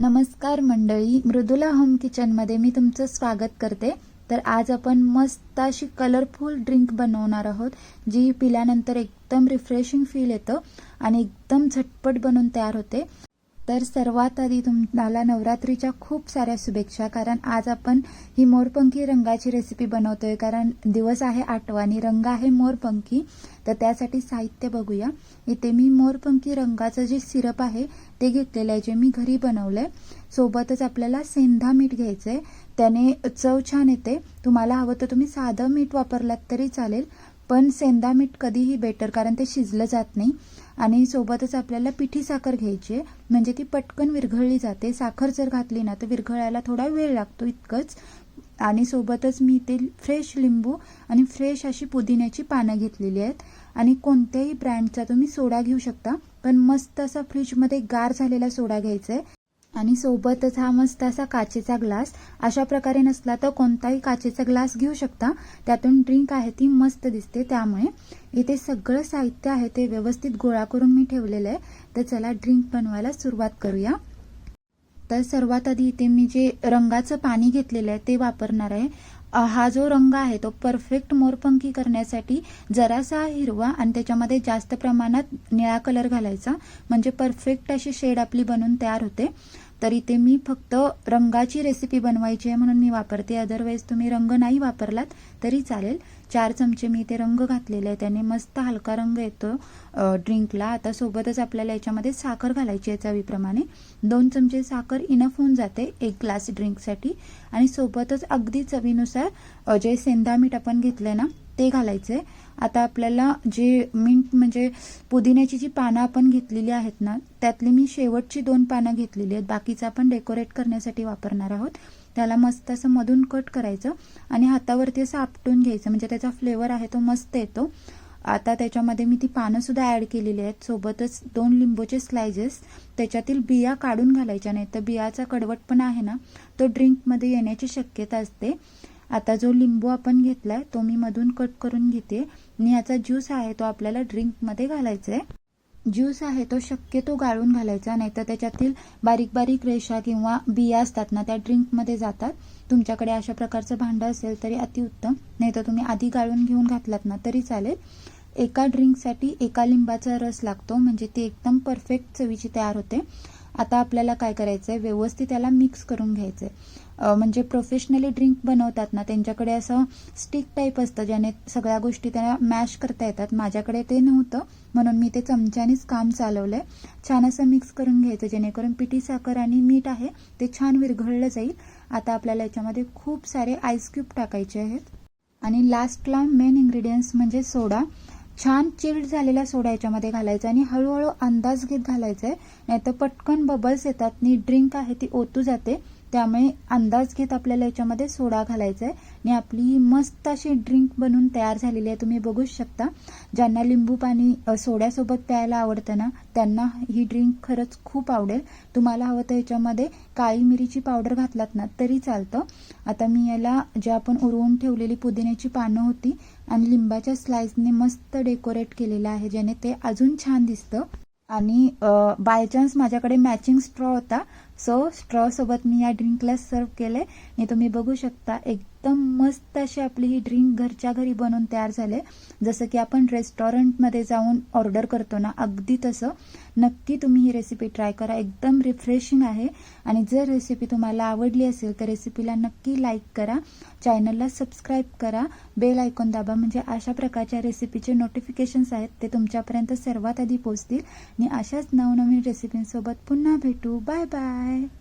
नमस्कार मंडळी मृदुला होम किचनमध्ये मी तुमचं स्वागत करते. तर आज आपण मस्त अशी कलरफुल ड्रिंक बनवणार आहोत जी पिल्यानंतर एकदम रिफ्रेशिंग फील येतं आणि एकदम झटपट बनून तयार होते. तर सर्वात आधी तुम्हाला नवरात्रीच्या खूप साऱ्या शुभेच्छा कारण आज आपण ही मोरपंखी रंगाची रेसिपी बनवतोय. कारण दिवस आहे आठवणी रंग आहे मोरपंखी तर त्यासाठी साहित्य बघूया. इथे मी मोरपंखी रंगाचं जे सिरप आहे ते घेतलेलं आहे जे मी घरी बनवलंय. सोबतच आपल्याला सेंधा मीठ घ्यायचंय. त्याने चव छान येते. तुम्हाला हवं तर तुम्ही साधं मीठ वापरलात तरी चालेल. पण सेंदा मीठ कधीही बेटर कारण ते शिजलं जात नाही. आणि सोबतच आपल्याला पिठी साखर घ्यायची आहे. म्हणजे ती पटकन विरघळली जाते. साखर जर घातली ना तर विरघळायला थोडा वेळ लागतो इतकंच. आणि सोबतच मी ते फ्रेश लिंबू आणि फ्रेश अशी पुदिन्याची पानं घेतलेली आहेत. आणि कोणत्याही ब्रँडचा तुम्ही सोडा घेऊ शकता. पण मस्त असा फ्रीजमध्ये गार झालेला सोडा घ्यायचा आहे. आणि सोबतच हा मस्त असा काचेचा ग्लास अशा प्रकारे नसला तर कोणताही काचेचा ग्लास घेऊ शकता. त्यातून ड्रिंक आहे ती मस्त दिसते. त्यामुळे इथे सगळं साहित्य आहे ते व्यवस्थित गोळा करून मी ठेवलेलं आहे. तर चला ड्रिंक बनवायला सुरुवात करूया. तर सर्वात आधी इथे मी जे रंगाचं पाणी घेतलेलं आहे ते वापरणार आहे. हा जो रंग आहे तो परफेक्ट मोरपंखी करण्यासाठी जरासा हिरवा आणि त्याच्यामध्ये जास्त प्रमाणात निळा कलर घालायचा. म्हणजे परफेक्ट अशी शेड आपली बनून तयार होते. तर इथे मी फक्त रंगाची रेसिपी बनवायची आहे म्हणून मी वापरते. अदरवाईज तुम्ही रंग नाही वापरलात तरी चालेल. चार चमचे मी ते रंग घातलेले आहे त्याने मस्त हलका रंग येतो ड्रिंकला. आता सोबतच आपल्याला याच्यामध्ये साखर घालायची आहे चवीप्रमाणे. दोन चमचे साखर इनफ होऊन जाते एक ग्लास ड्रिंकसाठी आणि सोबतच अगदी चवीनुसार जे सेंधा मीठ आपण घेतलं ना ते घालायचं आहे आता आपल्याला जे मिंट म्हणजे पुदिन्याची जी पानं आपण घेतलेली आहेत ना त्यातली मी शेवटची दोन पानं घेतलेली आहेत. बाकीचं आपण डेकोरेट करण्यासाठी वापरणार आहोत. त्याला मस्त असं मधून कट करायचं आणि हातावरती असं आपटून घ्यायचं. म्हणजे त्याचा फ्लेवर आहे तो मस्त येतो. आता त्याच्यामध्ये मी ती पानं सुद्धा ॲड केलेली आहेत. सोबतच दोन लिंबूचे स्लायजेस त्याच्यातील बिया काढून घालायच्या नाही तर बियाचा कडवटपणा आहे ना तो ड्रिंकमध्ये येण्याची शक्यता असते. आता जो लिंबू आपण घेतलाय तो मी मधून कट करून घेते. आणि याचा ज्यूस आहे तो आपल्याला ड्रिंकमध्ये घालायचा आहे ज्यूस आहे तो शक्यतो गाळून घालायचा नाहीतर त्याच्यातील बारीक बारीक रेषा किंवा बिया असतात ना त्या ड्रिंकमध्ये जातात. तुमच्याकडे अशा प्रकारचं भांडं असेल तरी अतिउत्तम. नाहीतर तुम्ही आधी गाळून घेऊन घातलात ना तरी चालेल. एका ड्रिंकसाठी एका लिंबाचा रस लागतो म्हणजे ती एकदम परफेक्ट चवीची तयार होते. आता आपल्याला काय करायचं आहे व्यवस्थित त्याला मिक्स करून घ्यायचं आहे म्हणजे प्रोफेशनली ड्रिंक बनवतात ना त्यांच्याकडे असं स्टिक टाईप असतं ज्याने सगळ्या गोष्टी त्यांना मॅश करता येतात. माझ्याकडे ते नव्हतं म्हणून मी ते चमच्यानेच काम चालवलं आहे छान असं मिक्स करून घ्यायचं जेणेकरून पिठी साखर आणि मीठ आहे ते छान विरघळलं जाईल. आता आपल्याला याच्यामध्ये खूप सारे आईस क्यूब टाकायचे आहेत. आणि लास्टला मेन इन्ग्रेडियंट्स म्हणजे सोडा छान चिल्ड झालेला सोडा याच्यामध्ये घालायचा आणि हळूहळू अंदाज घेत घालायचा आहे नाहीतर पटकन बबल्स येतात. आणि ड्रिंक आहे ती ओतू जाते. त्यामुळे अंदाज घेत आपल्याला याच्यामध्ये सोडा घालायचा आहे आणि आपली मस्त अशी ड्रिंक बनून तयार झालेली आहे. तुम्ही बघूच शकता. ज्यांना लिंबू पाणी सोड्यासोबत प्यायला आवडतं ना त्यांना ही ड्रिंक खरंच खूप आवडेल. तुम्हाला हवं तर याच्यामध्ये काळी मिरीची पावडर घातलात ना तरी चालतं. आता मी याला जे आपण उरवून ठेवलेली पुदिन्याची पानं होती आणि लिंबाच्या स्लाइसने मस्त डेकोरेट केलेलं आहे ज्याने ते अजून छान दिसतं. आणि बाय चान्स माझ्याकडे मॅचिंग स्ट्रॉ होता. सो स्ट्रॉ सोबत मी या ड्रिंकला सर्व केले. आणि तुम्ही बघू शकता एक एकदम मस्त अशी आपली ही ड्रिंक घरच्या घरी बनवून तयार झाले जसं की आपण रेस्टॉरंटमध्ये जाऊन ऑर्डर करतो ना अगदी तसं. नक्की तुम्ही ही रेसिपी ट्राय करा. एकदम रिफ्रेशिंग आहे. आणि जर रेसिपी तुम्हाला आवडली असेल तर रेसिपीला नक्की लाईक करा. चॅनलला सबस्क्राईब करा. बेल आयकॉन दाबा. म्हणजे अशा प्रकारच्या रेसिपीचे नोटिफिकेशन्स आहेत. ते तुमच्यापर्यंत सर्वात आधी पोहोचतील. आणि अशाच नवनवीन रेसिपींसोबत पुन्हा भेटू. Bye bye